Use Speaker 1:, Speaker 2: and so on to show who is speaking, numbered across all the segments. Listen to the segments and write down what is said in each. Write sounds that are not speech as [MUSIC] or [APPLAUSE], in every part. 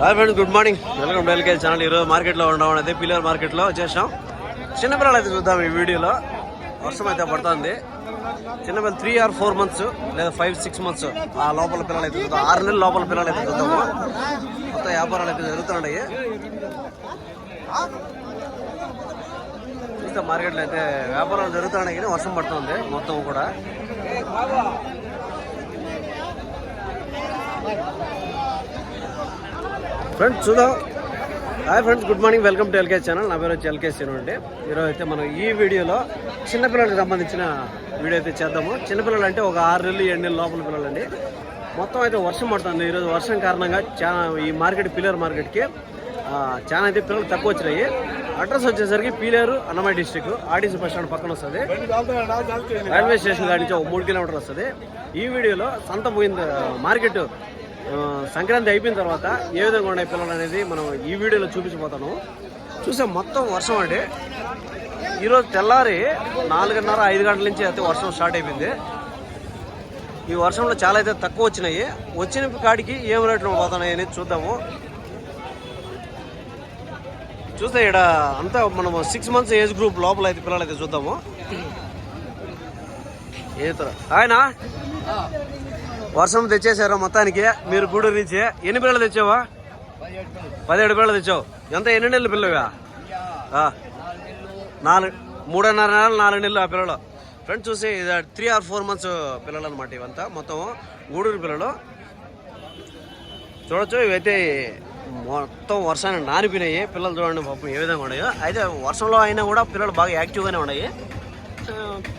Speaker 1: Hi friends good morning welcome to L K channel ఈరోజు మార్కెట్లో ఉండడం అనేది పిల్లర్ మార్కెట్లో వచ్చేసాం చిన్నపిల్లలు అయితే చూద్దాం ఈ వీడియోలో. వర్షం అయితే పడుతుంది. చిన్నపిల్లలు త్రీ ఆర్ ఫోర్ మంత్స్ లేదా ఫైవ్ సిక్స్ మంత్స్ ఆ లోపల పిల్లలు అయితే చూద్దాం. ఆరు నెలల లోపల పిల్లలు అయితే చూద్దాము. మొత్తం వ్యాపారాలు అయితే జరుగుతున్నాయి. చూస్తే మార్కెట్లో అయితే వ్యాపారాలు జరుగుతున్నాయి కానీ వర్షం పడుతుంది మొత్తం కూడా. ఫ్రెండ్స్ చూద్దాం. Hi friends good morning welcome to L K channel. నా పేరు వచ్చి ఎల్కే సీను అండి ఈరోజు అయితే మనం ఈ వీడియోలో చిన్నపిల్లలకు సంబంధించిన వీడియో అయితే చేద్దాము. చిన్నపిల్లలు అంటే ఒక ఆరు నెలలు ఏడు నెలల లోపల పిల్లలండి. మొత్తం అయితే వర్షం పడుతుంది. ఈరోజు వర్షం కారణంగా చాలా ఈ మార్కెట్ పిల్లర్ మార్కెట్కి చాలా అయితే పిల్లలు తక్కువ వచ్చినాయి. అడ్రస్ వచ్చేసరికి Peeleru Annamayya district RTC bus stand పక్కన వస్తుంది. రైల్వే స్టేషన్ కాడి నుంచి ఒక మూడు కిలోమీటర్ వస్తుంది. ఈ వీడియోలో సంత పోయింది మార్కెట్. సంక్రాంతి అయిపోయిన తర్వాత ఏ విధంగా ఉన్నాయి పిల్లలు అనేది మనం ఈ వీడియోలో చూపించబోతాను. చూసే మొత్తం వర్షం అండి. ఈరోజు తెల్లారి నాలుగున్నర ఐదు గంటల నుంచి అయితే వర్షం స్టార్ట్ అయిపోయింది. ఈ వర్షంలో చాలా అయితే తక్కువ వచ్చినాయి. వచ్చిన కాడికి ఏం రేట్లు పోతున్నాయి అనేది చూద్దాము. చూస్తే ఇక్కడ అంతా మనము సిక్స్ మంత్స్ ఏజ్ గ్రూప్ లోపల అయితే పిల్లలు అయితే చూద్దాము ఏతర ఆయన? వర్షం తెచ్చేసారు మొత్తానికి. మీరు గూడూరు నుంచి ఎన్ని పిల్లలు తెచ్చావా? పదిహేడు పిల్లలు తెచ్చావు. ఎంత? ఎన్ని నెలలు పిల్లగా నాలుగు మూడున్నర నెలలు నాలుగు నెలలు ఆ పిల్లలు. ఫ్రెండ్స్ చూసి ఇది త్రీ ఆర్ ఫోర్ మంత్స్ పిల్లలు అనమాట ఇవంతా. మొత్తం గూడూరు పిల్లలు. చూడొచ్చు ఇవైతే మొత్తం వర్షాన్ని నానిపోయినాయి. పిల్లలు చూడండి పాపం ఏ విధంగా ఉన్నాయో. అయితే వర్షంలో అయినా కూడా పిల్లలు బాగా యాక్టివ్గానే ఉన్నాయి.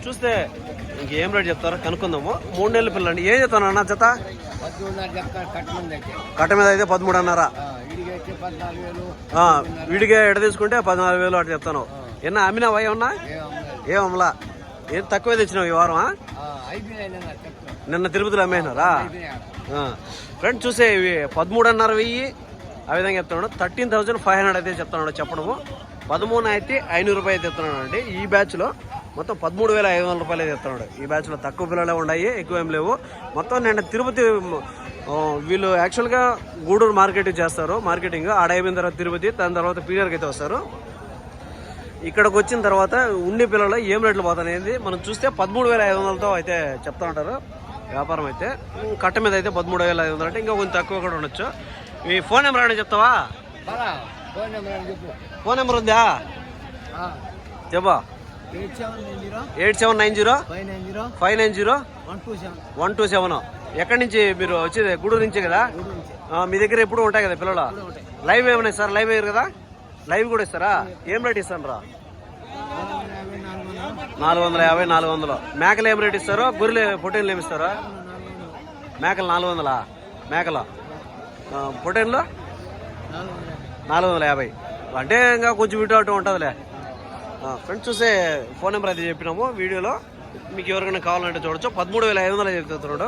Speaker 1: చూస్తే ఇంకేం రేట్ చెప్తారో కనుక్కుందాము. మూడు నెలల పిల్లలు అండి ఏం చెప్తాను అన్న జత?
Speaker 2: అయితే.
Speaker 1: కట్ట మీద అయితే పదమూడున్నర
Speaker 2: వేలు.
Speaker 1: ఆ, విడిగా ఎడ తీసుకుంటే పద్నాలుగు వేలు అటు చెప్తాను. ఎన్న అమ్మినావా ఏమన్నా?
Speaker 2: ఏమమ్మలేదు.
Speaker 1: ఏం తక్కువే తెచ్చినావు ఈ వారం
Speaker 2: నిన్న
Speaker 1: తిరుపతిలో అమ్మేసినారా. ఫ్రెండ్స్ చూసే ఇవి పదమూడున్నర వెయ్యి. ఆ విధంగా చెప్తున్నాడు. థర్టీన్ థౌసండ్ ఫైవ్ హండ్రెడ్ అయితే చెప్తున్నాడు చెప్పడము. పదమూడు అయితే ఐనూరు రూపాయలు అయితే చెప్తున్నాడు అండి ఈ బ్యాచ్లో. మొత్తం పదమూడు వేల ఐదు వందల రూపాయలు చెప్తున్నాడు ఈ బ్యాచ్లో తక్కువ పిల్లలే ఉన్నాయి ఎక్కువ ఏం లేవు. మొత్తం నేను తిరుపతి వీళ్ళు యాక్చువల్గా గూడూరు మార్కెట్ చేస్తారు. మార్కెటింగ్ ఆడ అయిపోయిన తర్వాత తిరుపతి దాని తర్వాత పీరియర్కి అయితే వస్తారు. ఇక్కడికి వచ్చిన తర్వాత ఉండి పిల్లలు ఏం రేట్లు పోతాయి మనం చూస్తే పదమూడు వేల ఐదు వందలతో అయితే చెప్తా ఉంటారు. వ్యాపారం అయితే కట్ట మీద అయితే పదమూడు వేల ఐదు వందలు అంటే ఇంకా కొంచెం తక్కువ కూడా ఉండొచ్చు. మీ ఫోన్ నెంబర్ అని చెప్తావా?
Speaker 2: ఫోన్ నెంబర్
Speaker 1: ఉందా? చెప్పా.
Speaker 2: Eight seven nine zero five nine zero one two seven
Speaker 1: ఎక్కడి నుంచి మీరు వచ్చేది? గూడూరు నుంచే కదా? మీ దగ్గర ఎప్పుడు ఉంటాయి కదా పిల్లలు. లైవ్ ఏమైనా ఇస్తారు లైవ్ వేయరు కదా? లైవ్ కూడా ఇస్తారా? ఏం రేట్ ఇస్తాను రా
Speaker 2: నాలుగు వందల. యాభై నాలుగు వందలు.
Speaker 1: మేకలు ఏం రేట్ ఇస్తారో? గొర్రెలు పొట్టేళ్ళు ఏమి ఇస్తారా? మేకలు నాలుగు వందలా? మేకలు?
Speaker 2: యాభై.
Speaker 1: నాలుగు వందల యాభై. అంటే ఇంకా కొంచెం ఇటు అటు ఉంటుందిలే. ఫ్రెండ్స్ చూసే ఫోన్ నెంబర్ అయితే చెప్పినాము. వీడియోలో మీకు ఎవరికైనా కావాలంటే చూడొచ్చు. పదమూడు వేల ఐదు వందలు చెప్తున్నాడు.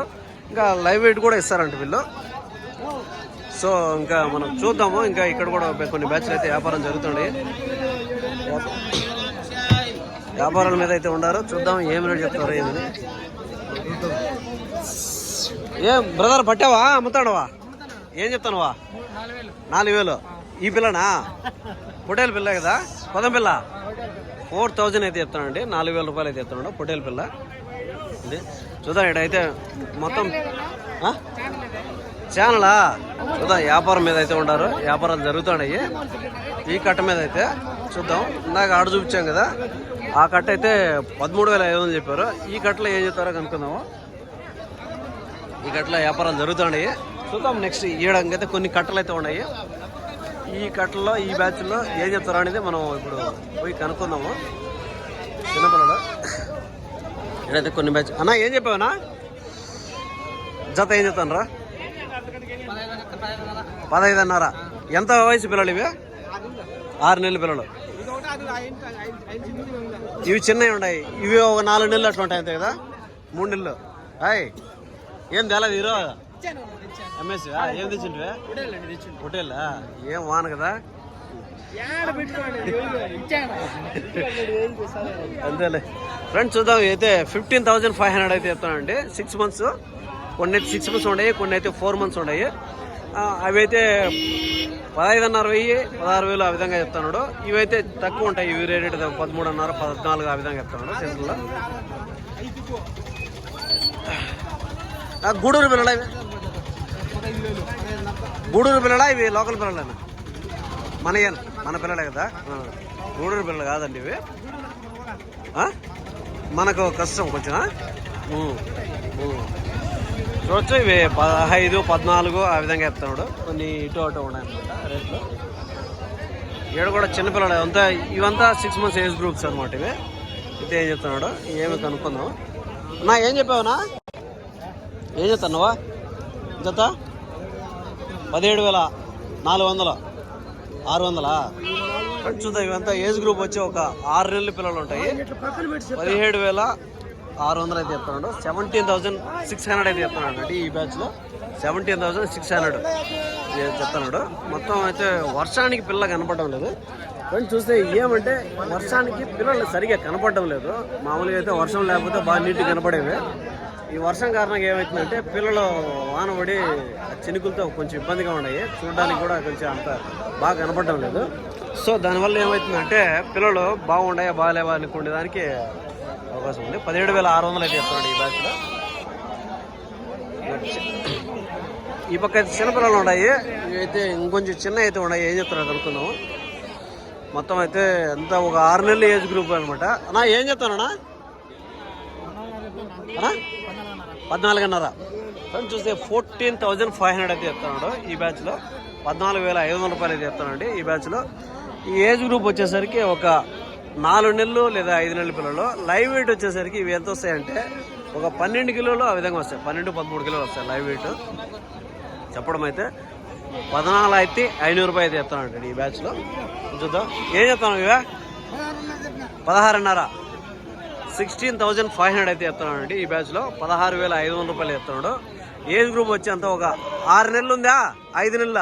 Speaker 1: ఇంకా లైవ్ వెయిట్ కూడా ఇస్తారంట వీళ్ళు. సో ఇంకా మనం చూద్దాము. ఇంకా ఇక్కడ కూడా కొన్ని బ్యాచ్లు అయితే వ్యాపారం జరుగుతుంది. వ్యాపారాల మీద అయితే ఉండారు. చూద్దాం ఏం రేటు చెప్తారు ఏమని ఏం బ్రదర్ పట్టావా? అమ్ముతాడవా ఏం చెప్తానువా?
Speaker 2: నాలుగు వేలు
Speaker 1: నాలుగు వేలు. ఈ పిల్లనా? పొటేల్ పిల్ల కదా? పదం పిల్ల? ఫోర్ థౌజండ్ అయితే చెప్తానండి. నాలుగు వేల రూపాయలు అయితే చెప్తున్నాడు పొటేల్ పిల్ల. ఇది చూద్దాం ఇక్కడైతే మొత్తం ఛానలా చూద్దాం వ్యాపారం మీద అయితే ఉండారు వ్యాపారాలు జరుగుతున్నాయి. ఈ కట్ట మీద అయితే చూద్దాం. ఇందాక ఆడ చూపించాం కదా. ఆ కట్ట అయితే పదమూడు వేల ఐదు వందలు చెప్పారు. ఈ కట్టలో ఏం చెప్తారో కనుక్కుందాము. ఈ కట్టలో వ్యాపారం జరుగుతున్నాయి. చూద్దాం నెక్స్ట్ ఈడంకైతే కొన్ని కట్టలు అయితే ఉన్నాయి. ఈ కట్టలో ఈ బ్యాచ్లో ఏం చెప్తారో అనేది మనం ఇప్పుడు పోయి కనుక్కుందాము. చిన్నపిల్లడు? ఇక్కడైతే కొన్ని బ్యాచ్ అన్న ఏం చెప్పావనా జత ఏం చెప్తాను రా పదహైదున్నర. ఎంత వయసు పిల్లలు ఇవి? ఆరు నెలల పిల్లలు. ఇవి చిన్నవి ఉన్నాయి. ఇవి ఒక నాలుగు నెలలు అట్లా ఉంటాయి అంతే కదా? మూడు నెలలు. హాయ్ ఏం తేలేదు ఈరోజు. ఎంఎస్ ఏం హోటల్ ఏం వాన కదా? అంతేలే. ఫ్రెండ్స్ చూద్దాం. అయితే ఫిఫ్టీన్ థౌజండ్ ఫైవ్ హండ్రెడ్ అయితే చెప్తానండి. సిక్స్ మంత్స్ కొన్ని అయితే సిక్స్ మంత్స్ ఉన్నాయి కొన్ని అయితే ఫోర్ మంత్స్ ఉన్నాయి ఆ, అవైతే పదహైదున్నర వెయ్యి పదహారు వేలు ఆ విధంగా చెప్తున్నాడు ఇవైతే తక్కువ ఉంటాయి. ఇవి రేట్ పదమూడున్నర పద్నాలుగు ఆ విధంగా చెప్తున్నాడు సెంటర్లో ఆ, గూడూరు పిల్లడా ఇవి గూడూరు పిల్లడా ఇవి లోకల్ పిల్లలేనా? మన ఏం- మన పిల్లలే కదా? గూడూరు పిల్లలు కాదండి ఇవి. మనకు కష్టం కొంచెం ఆ? చూడొచ్చు ఇవి పదహైదు పద్నాలుగు ఆ విధంగా చెప్తున్నాడు. కొన్ని ఇటు అటు ఉన్నాయన్నమాట రేట్లు. ఈడ కూడా చిన్నపిల్లలు అంతా ఇవంతా సిక్స్ మంత్స్ ఏజ్ గ్రూప్స్ అనమాట ఇవి. అయితే ఏం చెప్తున్నాడు? ఏమి కనుక్కుందాం. నా ఏం చెప్పావునా? ఏం చెప్తున్నావా? జత? పదిహేడు వేల నాలుగు వందల. ఆరు వందల? చూద్దాం ఇవంతా ఏజ్ గ్రూప్ వచ్చి ఒక ఆరు నెలల పిల్లలు ఉంటాయి. పదిహేడు వేల ఆరు వందలు అయితే చెప్తున్నాడు. సెవెంటీన్ థౌసండ్ సిక్స్ హండ్రెడ్ అయితే చెప్తున్నాడు అంటే ఈ బ్యాచ్లో సెవెంటీన్ థౌసండ్ సిక్స్ హండ్రెడ్. చెప్తున్నాడు. మొత్తం అయితే వర్షానికి పిల్ల కనపడడం లేదు. కానీ చూస్తే ఏమంటే వర్షానికి పిల్లలు సరిగా కనపడడం లేదు. మామూలుగా అయితే వర్షం లేకపోతే బాగా నీట్గా కనపడేవి. ఈ వర్షం కారణంగా ఏమవుతుందంటే పిల్లలు వాన పడి ఆ చినుకులతో కొంచెం ఇబ్బందిగా ఉన్నాయి. చూడడానికి కూడా కొంచెం అంత బాగా కనపడడం లేదు. సో దానివల్ల ఏమవుతుందంటే పిల్లలు బాగుండాయా బాగాలేవా అనుకునే దానికి అవకాశం ఉంది. పదిహేడు వేల ఆరు వందలు అయితే చెప్తున్నాడు ఈ బ్యాచ్లో ఈ పక్క అయితే ఉన్నాయి ఇవి ఉన్నాయి. ఇవైతే ఇంకొంచెం చిన్న అయితే ఉన్నాయి. ఏం చెప్తున్నారు అనుకున్నాము మొత్తం అయితే అంతా ఒక ఆరు నెలల ఏజ్ గ్రూప్ అనమాట అన్నా ఏం చెప్తానన్నా? పద్నాలుగున్నర. ఫ్రెండ్స్ చూస్తే ఫోర్టీన్ థౌజండ్ ఫైవ్ హండ్రెడ్ అయితే చెప్తున్నాడు ఈ బ్యాచ్లో పద్నాలుగు వేల ఐదు వందల రూపాయలు అయితే చెప్తానండి ఈ బ్యాచ్లో ఈ ఏజ్ గ్రూప్ వచ్చేసరికి ఒక నాలుగు నెలలు లేదా ఐదు నెలల పిల్లలు. లైవ్ వెయిట్ వచ్చేసరికి ఇవి ఎంత వస్తాయంటే ఒక పన్నెండు కిలోలు ఆ విధంగా వస్తాయి. పన్నెండు పదమూడు కిలోలు వస్తాయి లైవ్ వెయిట్ చెప్పడం అయితే పద్నాలుగు అయితే ఐనూరు రూపాయలు అయితే చెప్తానండి ఈ బ్యాచ్లో చూద్దాం. ఏం చెప్తాను ఇవే? పదహారున్నర. సిక్స్టీన్ థౌజండ్ ఫైవ్ హండ్రెడ్ అయితే చెప్తున్నాడు ఈ బ్యాచ్లో పదహారు వేల ఐదు వందల రూపాయలు చెప్తున్నాడు ఏజ్ గ్రూప్ వచ్చి అంత ఒక ఆరు నెలలు ఉందా? ఐదు నెలల?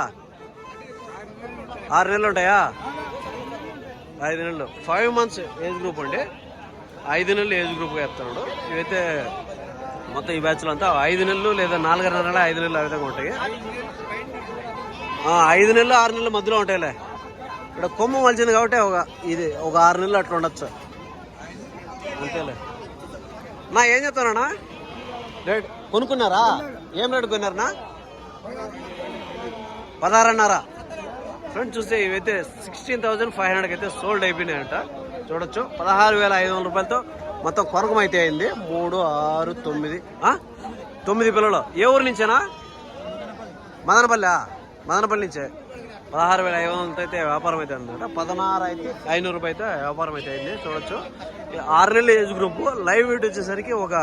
Speaker 1: ఆరు నెలలు ఉంటాయా? ఐదు నెలలు. ఫైవ్ మంత్స్ ఏజ్ గ్రూప్ అండి ఐదు నెలలు ఏజ్ గ్రూప్గా చెప్తున్నాడు ఇవైతే మొత్తం ఈ బ్యాచ్లో అంతా ఐదు నెలలు లేదా నాలుగున్నర నెలలు ఐదు నెలలు ఆ విధంగా ఉంటాయి. ఐదు నెలలు ఆరు నెలల మధ్యలో ఉంటాయిలే. ఇక్కడ కొమ్ము మలిచింది కాబట్టి ఒక ఇది ఒక ఆరు నెలలు అట్లా ఉండొచ్చు. అంతేలే. నా ఏం చెప్తానా రేట్ కొనుక్కున్నారా? ఏం రేటు కొన్నారనా పదహారున్నర? ఫ్రెండ్ చూస్తే ఇవైతే సిక్స్టీన్ థౌజండ్ ఫైవ్ హండ్రెడ్కి అయితే సోల్డ్ అయిపోయినాయంట. చూడొచ్చు. పదహారు వేల ఐదు వందల రూపాయలతో మొత్తం కొరకం అయితే అయింది. మూడు ఆరు తొమ్మిది తొమ్మిది పిల్లలు. ఏ ఊరు నుంచేనా? మదనపల్లి మదనపల్లి నుంచే. పదహారు వేల ఐదు వందలతో అయితే వ్యాపారం అయితే అనమాట పదహారు అయితే ఐనూరు రూపాయి అయితే వ్యాపారం అయితే అయింది చూడొచ్చు. ఆరు నెలల ఏజ్ గ్రూప్ లైవ్ వెయిట్ వచ్చేసరికి ఒక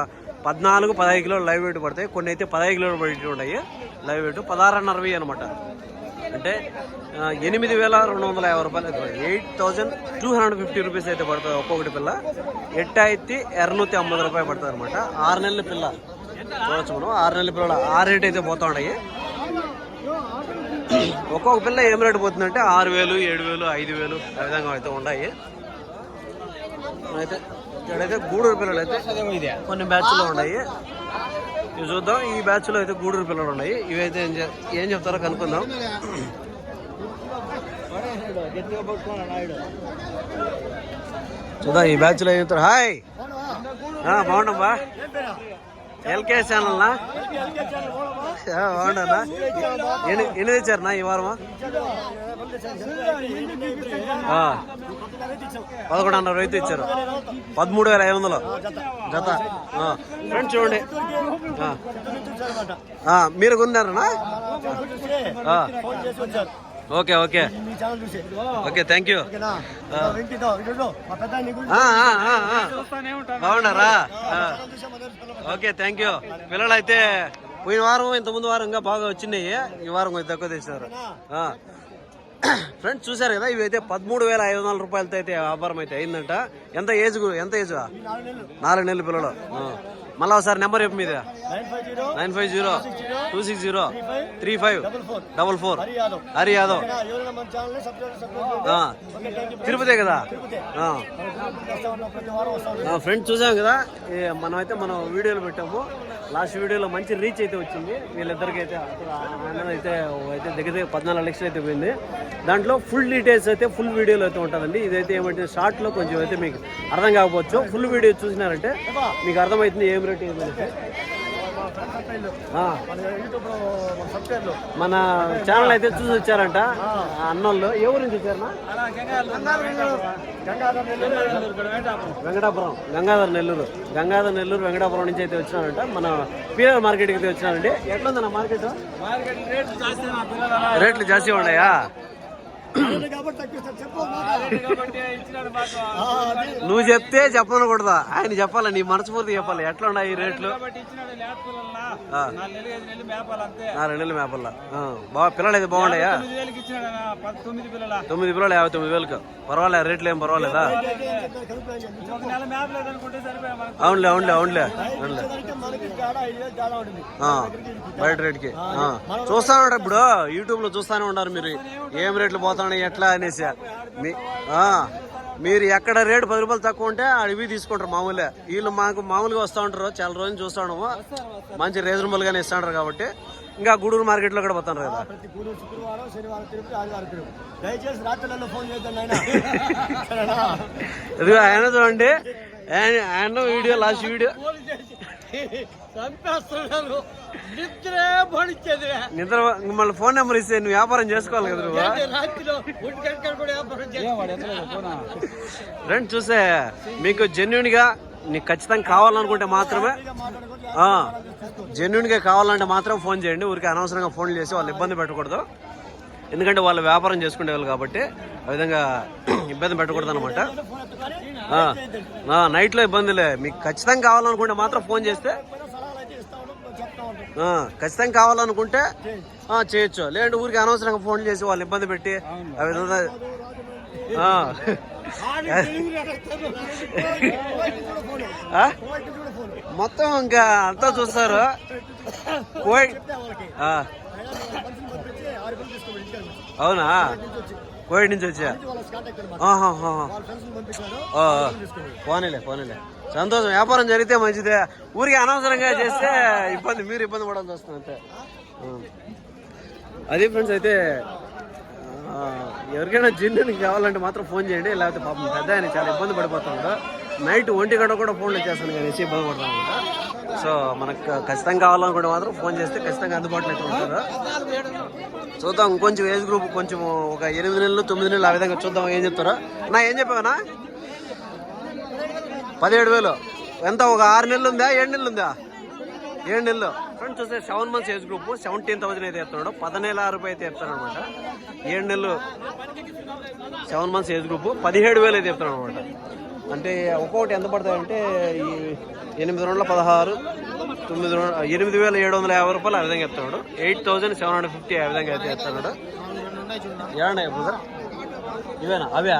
Speaker 1: పద్నాలుగు పదహైదు కిలోలు లైవ్ వెయిట్ పడతాయి. కొన్ని అయితే పదహైదు కిలోలు పడి ఉంటాయి లైవ్ వెయిట్. పదహారున్నరవి అనమాట అంటే ఎనిమిది వేల రెండు వందల యాభై రూపాయలు eight thousand two hundred fifty rupees అయితే పడుతుంది ఒక్కొక్కటి పిల్ల. ఎట్ట అయితే ఎర్రనూతి అమ్మది రూపాయలు పడుతుంది అనమాట ఆరు నెలల పిల్ల. చూడొచ్చు మనం. ఆరు నెలల పిల్లలు ఆ రేట్ అయితే పోతా ఉన్నాయి. ఒక్కొక్క పిల్ల ఏం రేటు పోతుందంటే ఆరు వేలు ఏడు వేలు ఐదు వేలు ఆ విధంగా అయితే ఉన్నాయి. అయితే ఇక్కడైతే గూడూరు పిల్లలు అయితే కొన్ని బ్యాచ్లో ఉన్నాయి. ఇవి చూద్దాం. ఈ బ్యాచ్లో అయితే గూడూరు పిల్లలు ఉన్నాయి. ఇవైతే ఏం ఏం చెప్తారో కనుక్కుందాం. చూద్దాం ఈ బ్యాచ్లో ఏం చెప్తారు. హాయ్! ఆ, బాగున్నాం బా. ఎల్కే ఛానల్నా? ఆ, బాగున్నానా ఎన్ని తెచ్చారనా ఈ వారమా? పదకొండున్నర రైతు ఇచ్చారు పదమూడు వేల ఐదు వందలు జత ఫ్రెండ్స్ చూడండి. మీరు కొన్నారనా? Okay okay. Okay thank you బాగున్నారా? ఆ. ఓకే థ్యాంక్ యూ పిల్లలు అయితే పోయిన వారం ఇంత ముందు వారం ఇంకా బాగా వచ్చినాయి. ఈ వారం కొంచెం తక్కువ తెచ్చినారు ఫ్రెండ్స్ చూసారు కదా ఇవి అయితే పదమూడు వేల ఐదు వందల రూపాయలతో అయితే వ్యాపారం అయితే అయిందంట. ఎంత ఏజ్ ఎంత ఏజ్ నాలుగు నెలల పిల్లలు. ఆ. మళ్ళీ ఒకసారి నెంబర్ చెప్పు మీద.
Speaker 2: Nine five zero
Speaker 1: two six zero three five
Speaker 2: double four Hari Yadav.
Speaker 1: Tirupati కదా? ఫ్రెండ్స్ చూసాం కదా? మనమైతే మనం వీడియోలు పెట్టాము. లాస్ట్ వీడియోలో మంచి రీచ్ అయితే వచ్చింది. వీళ్ళిద్దరికి అయితే అయితే అయితే దగ్గర దగ్గర పద్నాలుగు లక్షలు అయితే పోయింది. దాంట్లో ఫుల్ డీటెయిల్స్ అయితే ఫుల్ వీడియోలో అయితే ఉంటుందండి. ఇదైతే ఏమంటే షార్ట్లో కొంచెం అయితే మీకు అర్థం కాకపోవచ్చు. ఫుల్ వీడియో చూసినారంటే మీకు అర్థమవుతుంది ఏం రేట్ ఏమంటే
Speaker 2: మన
Speaker 1: ఛానల్ అయితే చూసి వచ్చారంట. అన్నోళ్ళు. ఎవరు నుంచి వచ్చారన్నా వెంకటాపురం. గంగాధర్ నెల్లూరు. గంగాధర్ నెల్లూరు వెంకటాపురం నుంచి అయితే వచ్చినారంట. మన పీఆర్ మార్కెట్కి అయితే వచ్చినారండి. ఎట్లుందన్న మార్కెట్? రేట్లు జాస్తి ఉన్నాయా? నువ్వు చెప్తే చెప్పనకూడదా? ఆయన చెప్పాలి? నీ మనస్ఫూర్తి చెప్పాలి? ఎట్లా ఉన్నాయి ఈ రేట్లు? ఆ. నా రెండు నెలల మేపల్లా బాగా పిల్లలు అయితే బాగున్నాయా
Speaker 2: తొమ్మిది పిల్లల.
Speaker 1: యాభై తొమ్మిది వేలకు. పర్వాలేదు రేట్లు ఏం పర్వాలేదా? అవునులే అవునులే అవునులే. అవునులే. బయట రేట్కి. చూస్తానే ఉంటారు ఇప్పుడు. యూట్యూబ్లో చూస్తానే ఉన్నారు మీరు. ఏం రేట్లు పోతున్నాయి ఎట్లా అనేసి. మీ మీరు ఎక్కడ రేటు పది రూపాయలు తక్కువ ఉంటే అడివి తీసుకుంటారు మామూలే. వీళ్ళు మాకు మామూలుగా వస్తూ ఉంటారు చాలా రోజులు చూస్తాము మంచి రీజనబుల్ గానే ఇస్తా ఉంటారు కాబట్టి. ఇంకా గూడూరు మార్కెట్లో కూడా పోతారు కదా ఇదిగో ఆయన చూడండి. ఆయన వీడియో లాస్ట్ వీడియో.
Speaker 2: చంపేస్తున్నారు. నిద్రే పడిచ్చేది
Speaker 1: నిద్ర మళ్ళీ ఫోన్ నెంబర్ ఇస్తే నువ్వు వ్యాపారం చేసుకోవాలి కదా నువ్వు?
Speaker 2: రాత్రిలో కూడా వ్యాపారం చూస్తే?
Speaker 1: మీకు జెన్యున్గా నీకు ఖచ్చితంగా కావాలనుకుంటే మాత్రమే జెన్యున్గా కావాలంటే మాత్రం ఫోన్ చేయండి. ఊరికి అనవసరంగా ఫోన్ చేసి వాళ్ళు ఇబ్బంది పెట్టకూడదు. ఎందుకంటే వాళ్ళు వ్యాపారం చేసుకునే వాళ్ళు కాబట్టి ఆ విధంగా [CLEARS THROAT] ఇబ్బంది పెట్టకూడదు అనమాట నైట్లో ఇబ్బందిలే. మీకు ఖచ్చితంగా కావాలనుకుంటే మాత్రం ఫోన్ చేస్తే ఖచ్చితంగా కావాలనుకుంటే చేయొచ్చు. లేదంటే ఊరికి అనవసరంగా ఫోన్ చేసి వాళ్ళు ఇబ్బంది పెట్టి ఆ విధంగా మొత్తం ఇంకా అంతా చూస్తారు కోయి ఆ,
Speaker 2: ఆరు పిల్లలు తీసుకోమని ఇంటికి వెళ్ళి.
Speaker 1: అవునా? కోయిడ్ నుంచి వచ్చా. పోనీలే పోనీలే. సంతోషం. వ్యాపారం జరిగితే మంచిదే. ఊరికి అనవసరంగా చేస్తే ఇబ్బంది మీరు ఇబ్బంది పడాల్సి వస్తుంది అంతే. అది ఫ్రెండ్స్ అయితే ఎవరికైనా జిన్నుకి కావాలంటే మాత్రం ఫోన్ చేయండి. లేకపోతే పాపం పెద్ద ఆయన చాలా ఇబ్బంది పడిపోతున్నాడు నైట్ ఒంటి గంట కూడా ఫోన్లు చేస్తాను కానీ ఇబ్బంది పడతాను సో మనకు ఖచ్చితంగా కావాలనుకుంటే మాత్రం ఫోన్ చేస్తే ఖచ్చితంగా అందుబాటులో అయితే ఉంటారు. చూద్దాం ఇంకొంచెం ఏజ్ గ్రూప్ కొంచెం ఒక ఎనిమిది నెలలు తొమ్మిది నెలలు ఆ విధంగా చూద్దాం ఏం చెప్తారో. నా ఏం చెప్పావనా పదిహేడు వేలు. ఎంత? ఒక ఆరు నెలలు ఉందా? ఏడు నెలలు ఉందా? ఏడు నెలలు. ఫ్రెండ్స్ చూస్తే seven months age group seventeen thousand అయితే చెప్తున్నాడు. ఆరు రూపాయి అయితే చెప్తాడు అనమాట ఏడు నెలలు. సెవెన్ మంత్స్ ఏజ్ గ్రూప్ పదిహేడు వేలు అయితే చెప్తున్నాడు అనమాట అంటే ఒక్కొక్కటి ఎంత పడతాయంటే ఈ ఎనిమిది రెండుల పదహారు తొమ్మిది ఎనిమిది వేల ఏడు వందల యాభై రూపాయలు ఆ విధంగా చెప్తున్నాడు eight thousand seven hundred fifty ఆ విధంగా అయితే చెప్తున్నాడు ఏమన్నా బ్రదర్ ఇవేనా? అవే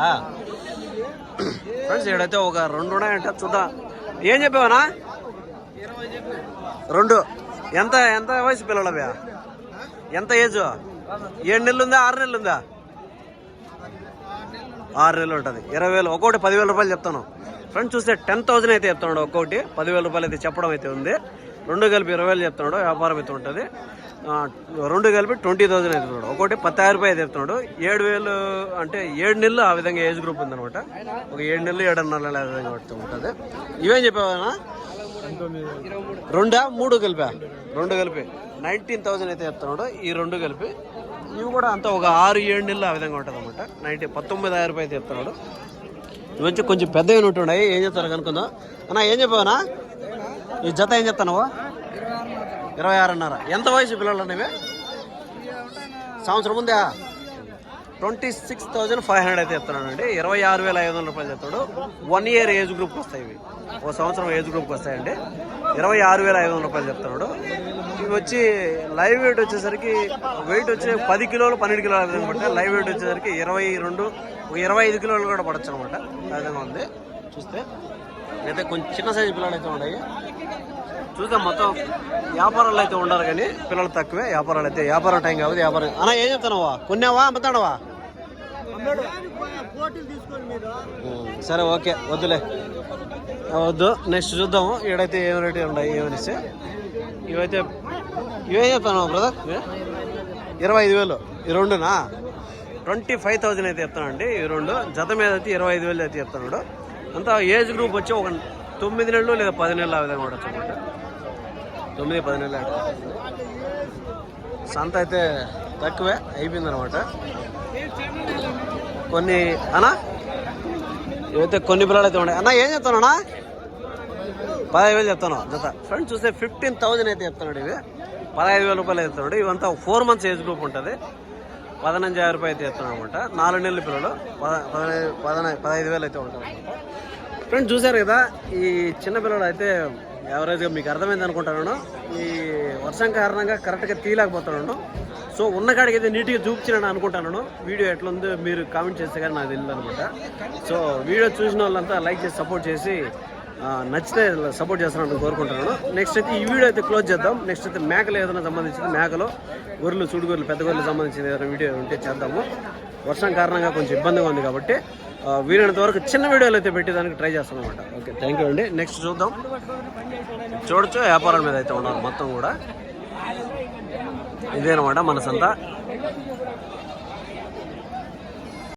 Speaker 1: ఫ్రెండ్స్ ఇక్కడైతే ఒక రెండు ఉన్నాయంట చూద్దాం. ఏం చెప్పావనా? రెండు. ఎంత ఎంత వయసు పిల్లలు అవే ఎంత ఏజ్? ఏడు నెలలు ఉందా ఆరు నెలలు ఉందా ఆరు నెలలు ఉంటుంది. ఇరవై వేలు ఒక్కొక్కటి పదివేల రూపాయలు చెప్తాను. ఫ్రెండ్స్ చూస్తే టెన్ థౌసండ్ అయితే చెప్తున్నాడు ఒక్కొక్కటి పదివేల రూపాయలు అయితే చెప్పడం అయితే ఉంది. రెండు కలిపి ఇరవై వేలు చెప్తున్నాడు వ్యాపారం అయితే ఉంటుంది. రెండు కలిపి ట్వంటీ థౌసండ్ అయితే చెప్తున్నాడు. ఒక్కొక్కటి పత్తాయిరం రూపాయలు అయితే చెప్తున్నాడు. ఏడు వేలు అంటే ఏడు నెలలు ఆ విధంగా ఏజ్ గ్రూప్ ఉందన్నమాట. ఒక ఏడు నెలలు ఏడున్నర నెలలు ఆ విధంగా పడుతూ ఉంటుంది. ఇవేం చెప్పావా రెండా? మూడు కలిపా? రెండు కలిపి. నైన్టీన్ థౌసండ్ అయితే చెప్తున్నాడు. ఈ రెండు కలిపి ఇవి కూడా అంత ఒక ఆరు ఏడు నెలలు ఆ విధంగా ఉంటుంది అనమాట నైన్టీ పంతొమ్మిది రూపాయలు చెప్తున్నాడు. ఇవి వచ్చి కొంచెం పెద్దవి ఉంటున్నాయి ఏం చెప్తారు కనుక్కుందాం. అన్న ఏం చెప్పావనా ఈ జత ఏం చెప్తాను ఇరవై ఆరున్నర. ఎంత వయసు పిల్లలు అనేవి సంవత్సరం ఉందా twenty six thousand five hundred అయితే చెప్తున్నానండి ఇరవై ఆరు వేల ఐదు వందల రూపాయలు చెప్తాడు. వన్ ఇయర్ ఏజ్ గ్రూప్కి వస్తాయి ఇవి. ఓ సంవత్సరం ఏజ్ గ్రూప్కి వస్తాయండి. ఇరవై ఆరు వేల ఐదు వందల రూపాయలు చెప్తున్నాడు. ఇవి వచ్చి లైవ్ వెయిట్ వచ్చేసరికి వెయిట్ వచ్చి పది కిలోలు పన్నెండు కిలోలు అనమాట. లైవ్ వెయిట్ వచ్చేసరికి ఇరవై రెండు ఒక ఇరవై ఐదు కిలోలు కూడా పడచ్చు అనమాట. విధంగా ఉంది. చూస్తే అయితే కొంచెం చిన్న సైజు పిల్లలు అయితే ఉన్నాయి. చూద్దాం మొత్తం వ్యాపారాలు అయితే ఉండరు కానీ పిల్లలు తక్కువే. వ్యాపారాలు అయితే వ్యాపారం టైం కాబట్టి వ్యాపారం అన్న ఏం చెప్తానవా కొన్నావా? అమ్ముతాడవా సరే ఓకే. వద్దులే. వద్దు. నెక్స్ట్ చూద్దాము. ఈడైతే ఏం రేటు ఉన్నాయి ఏమనిస్తే ఇవైతే ఇవేం చెప్తాను బ్రదర్? ఇరవై ఐదు వేలు. ఈ రెండునా? ట్వంటీ ఫైవ్ థౌజండ్ అయితే చెప్తానండి ఈ రెండు. జత మీద అయితే ఇరవై ఐదు వేలు అయితే చెప్తున్నాడు అంతా ఏజ్ గ్రూప్ వచ్చి ఒక తొమ్మిది నెలలు లేదా పది నెలలు ఆ విధంగా ఉండొచ్చు అనమాట. తొమ్మిది పది నెలలు సంత అయితే తక్కువే అయిపోయింది అనమాట కొన్ని అన్నా? ఇవైతే కొన్ని పిల్లలు అయితే ఉన్నాయి. అన్న ఏం చెప్తానా పదహైదు వేలు చెప్తాను జత. ఫ్రెండ్స్ చూస్తే ఫిఫ్టీన్ థౌజండ్ అయితే చెప్తున్నాడు ఇవి. పదహైదు వేల రూపాయలు ఎత్తున్నాడు ఇవంతా ఫోర్ మంత్స్ ఏజ్ గ్రూప్ ఉంటుంది. పదనంజు యాభై రూపాయలు అయితే చెప్తున్నాడు అనమాట. నాలుగు నెలల పిల్లలు. పద పదహైదు పదన పదహైదు వేలు అయితే ఉంటుంది ఫ్రెండ్స్ చూశారు కదా ఈ చిన్న పిల్లలు అయితే యావరేజ్గా మీకు అర్థమైంది అనుకుంటాను ఈ వర్షం కారణంగా కరెక్ట్గా తీయలేకపోతున్నాను సో ఉన్న కాడికి అయితే నీట్గా చూపించినాను అనుకుంటాను వీడియో ఎట్లా ఉందో మీరు కామెంట్ చేస్తే కానీ నాకు తెలియదు అనమాట. సో వీడియో చూసిన వాళ్ళంతా లైక్ చేసి సపోర్ట్ చేసి నచ్చితే సపోర్ట్ చేస్తానని కోరుకుంటున్నాను. నెక్స్ట్ అయితే ఈ వీడియో అయితే క్లోజ్ చేద్దాం. నెక్స్ట్ అయితే మేకలు ఏదైనా సంబంధించింది మేకలో గొర్రెలు చూడు గొర్రెలు పెద్ద గొర్రెలు సంబంధించిన ఏదైనా వీడియో ఉంటే చేద్దాము. వర్షం కారణంగా కొంచెం ఇబ్బందిగా ఉంది కాబట్టి వీలైనంత వరకు చిన్న వీడియోలు అయితే పెట్టేదానికి ట్రై చేస్తాం అనమాట ఓకే థ్యాంక్ యూ అండి. నెక్స్ట్ చూద్దాం. చూడొచ్చు వ్యాపారం మీద అయితే ఉన్నారు మొత్తం కూడా. ఇదేనమాట మన సంత.